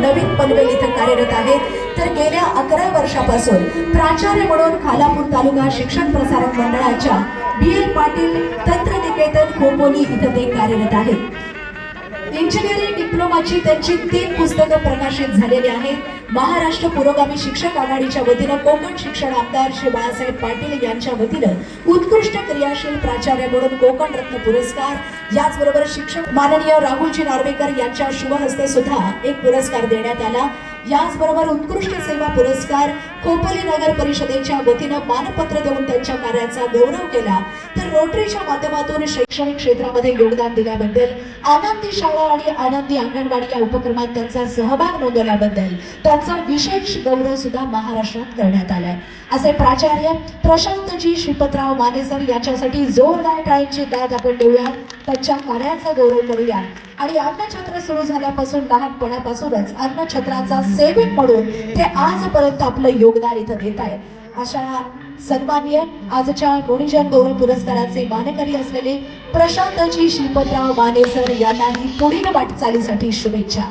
नवीन पनवेल इथं कार्यरत आहेत. तर गेल्या अकरा वर्षापासून प्राचार्य म्हणून खालापूर तालुका शिक्षण प्रसारक मंडळाच्या बी एल पाटील तंत्रनिकेतन खोपोली इथं ते कार्यरत आहेत. इंजिनिअरिंग डिप्लोमाची त्यांची तीन पुस्तकं प्रकाशित झालेली आहेत. महाराष्ट्र पुरोगामी शिक्षक आघाडीच्या वतीनं कोकण शिक्षण आमदार श्री बाळासाहेब पाटील यांच्या वतीनं उत्कृष्ट क्रियाशील प्राचार्य म्हणून कोकण रत्न पुरस्कार याचबरोबर शिक्षक माननीय राहुलजी नार्वेकर यांच्या शुभहस्ते सुद्धा एक पुरस्कार देण्यात आला. याचबरोबर उत्कृष्ट सेवा पुरस्कार खोपोली नगर परिषदेच्या वतीनं मानपत्र देऊन त्यांच्या कार्याचा गौरव केला. तर रोटरीच्या माध्यमातून शैक्षणिक क्षेत्रामध्ये योगदान दिल्याबद्दल आनंदी शाळा आणि आनंदी अंगणवाडी या उपक्रमात त्यांचा सहभाग नोंदवल्याबद्दल त्यांचा विशेष गौरव सुद्धा महाराष्ट्रात करण्यात आलाय. असे प्राचार्य प्रशांतजी श्रीपतराव मानेसर यांच्यासाठी जोरदार टाळींची दाद आपण देऊया त्यांच्या कार्याचा गौरव करूया आणि अन्नछत्र सुरू झाल्यापासून लहानपणापासूनच अन्नछत्राचा सेवक म्हणून ते आजपर्यंत आपलं योगदान इथं देत आहेत. अशा सन्मान्य आजच्या गुणीजन गौरव पुरस्काराचे मानकरी असलेले प्रशांतजी श्रीपतराव मानेसर यांनाही पुढील वाटचालीसाठी शुभेच्छा.